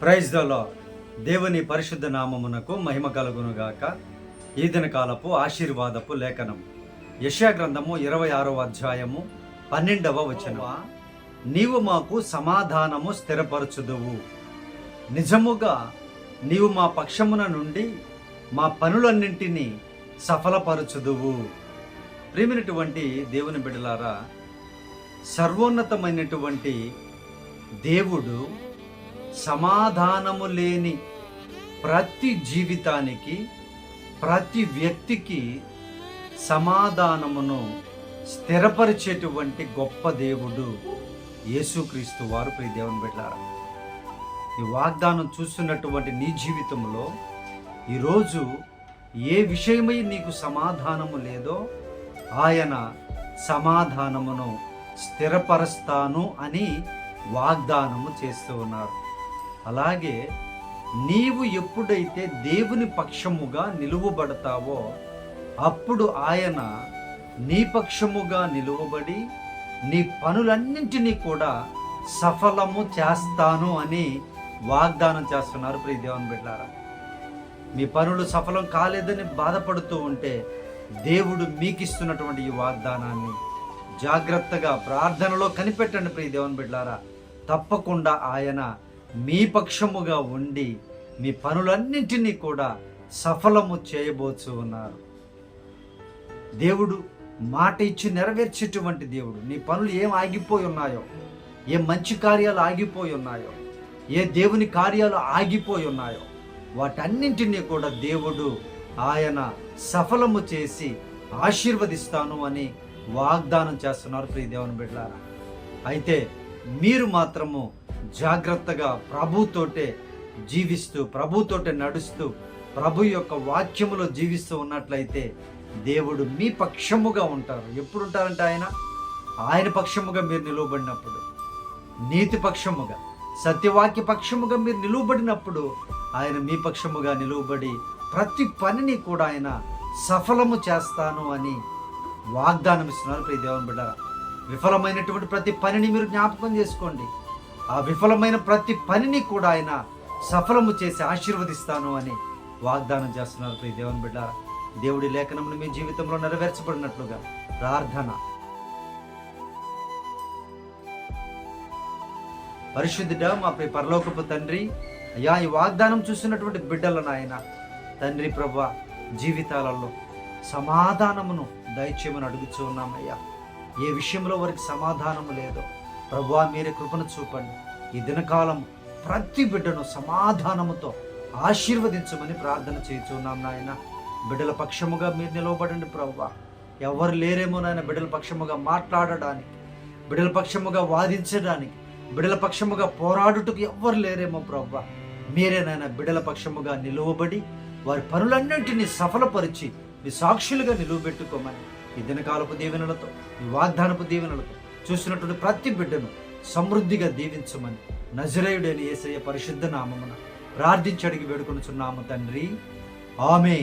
Praise దలో దేవుని పరిశుద్ధ నామమునకు మహిమ కలుగునుగాక. ఈ దిన కాలపు ఆశీర్వాదపు లేఖనం. యశా గ్రంథము ఇరవై ఆరవ అధ్యాయము పన్నెండవ వచనం. నీవు మాకు సమాధానము స్థిరపరచుదువు. నిజముగా నీవు మా పక్షమున నుండి మా పనులన్నింటినీ సఫలపరచుదువు. ప్రేమినటువంటి దేవుని బిడలారా సర్వోన్నతమైనటువంటి దేవుడు సమాధానము లేని ప్రతి జీవితానికి ప్రతి వ్యక్తికి సమాధానమును స్థిరపరిచేటువంటి గొప్ప దేవుడు యేసుక్రీస్తు వారు ప్రియ దేవుని బిడ్డారా. ఈ వాగ్దానం చూస్తున్నటువంటి నీ జీవితంలో ఈరోజు ఏ విషయమై నీకు సమాధానము లేదో ఆయన సమాధానమును స్థిరపరుస్తాను అని వాగ్దానము చేస్తూ ఉన్నారు. అలాగే నీవు ఎప్పుడైతే దేవుని పక్షముగా నిలువబడతావో అప్పుడు ఆయన నీ పక్షముగా నిలువబడి నీ పనులన్నింటినీ కూడా సఫలము చేస్తాను అని వాగ్దానం చేస్తున్నారు ప్రియ దేవుని బిడ్డారా. మీ పనులు సఫలం కాలేదని బాధపడుతూ ఉంటే దేవుడు మీకు ఇస్తున్నటువంటి ఈ వాగ్దానాన్ని జాగ్రత్తగా ప్రార్థనలో కనిపెట్టండి ప్రియ దేవుని బిడ్డారా. తప్పకుండా ఆయన మీ పక్షముగా ఉండి మీ పనులన్నింటినీ కూడా సఫలము చేయబోచు ఉన్నారు. దేవుడు మాట ఇచ్చి నెరవేర్చేటువంటి దేవుడు. నీ పనులు ఏం ఆగిపోయి ఉన్నాయో ఏ మంచి కార్యాలు ఆగిపోయి ఉన్నాయో ఏ దేవుని కార్యాలు ఆగిపోయి ఉన్నాయో వాటన్నింటినీ కూడా దేవుడు ఆయన సఫలము చేసి ఆశీర్వదిస్తాను అని వాగ్దానం చేస్తున్నారు ప్రియ దేవుని బిడ్డారా అయితే మీరు మాత్రము జాగ్రత్తగా ప్రభుతోటే జీవిస్తూ ప్రభుతోటే నడుస్తూ ప్రభు యొక్క వాక్యములో జీవిస్తూ ఉన్నట్లయితే దేవుడు మీ పక్షముగా ఉంటారు. ఎప్పుడు ఉంటారంటే ఆయన? ఆయన పక్షముగా మీరు నిలువబడినప్పుడు. నీతి పక్షముగా సత్యవాక్య పక్షముగా మీరు నిలువబడినప్పుడు ఆయన మీ పక్షముగా నిలువబడి ప్రతి పనిని కూడా ఆయన సఫలము చేస్తాను అని వాగ్దానం ఇస్తున్నారు ప్రతి దేవుని బిడ్డ విఫలమైనటువంటి ప్రతి పనిని మీరు జ్ఞాపకం చేసుకోండి. ఆ విఫలమైన ప్రతి పనిని కూడా ఆయన సఫలము చేసి ఆశీర్వదిస్తాను అని వాగ్దానం చేస్తున్నారు ప్రియ దేవుని బిడ్డ దేవుడి లేఖనమును మీ జీవితంలో నెరవేర్చబడినట్లుగా ప్రార్థన. పరిశుద్ధుడ మా ప్రియ పరలోకపు తండ్రి అయ్యా ఈ వాగ్దానం చూసినటువంటి బిడ్డలను ఆయన తండ్రి ప్రభ జీవితాలలో సమాధానమును దయచేయమని అడుగుచూ ఉన్నామయ్యా. ఏ విషయంలో వారికి సమాధానము లేదో ప్రభువా మీరే కృపను చూపండి. ఈ దినకాలం ప్రతి బిడ్డను సమాధానముతో ఆశీర్వదించమని ప్రార్థన చేస్తున్నాం నాయన. బిడ్డల పక్షముగా మీరు నిలవబడండి ప్రభువా ఎవరు లేరేమో నాయన బిడ్డల పక్షముగా మాట్లాడడానికి బిడ్డల పక్షముగా వాదించడానికి బిడ్డల పక్షముగా పోరాడుటకు ఎవ్వరు లేరేమో ప్రభువా మీరే బిడల పక్షముగా నిలువబడి వారి పనులన్నింటినీ సఫలపరిచి మీ సాక్షులుగా నిలువబెట్టుకోమని ఈ దినకాలపు దీవెనలతో ఈ వాగ్దానపు దీవెనలతో చూసినటువంటి ప్రతి బిడ్డను సమృద్ధిగా దీవించమని నజరేయుడని ఏసయ్య పరిశుద్ధ నామమున ప్రార్థించడికి అడిగి వేడుకొనుచున్నాము తండ్రి. ఆమె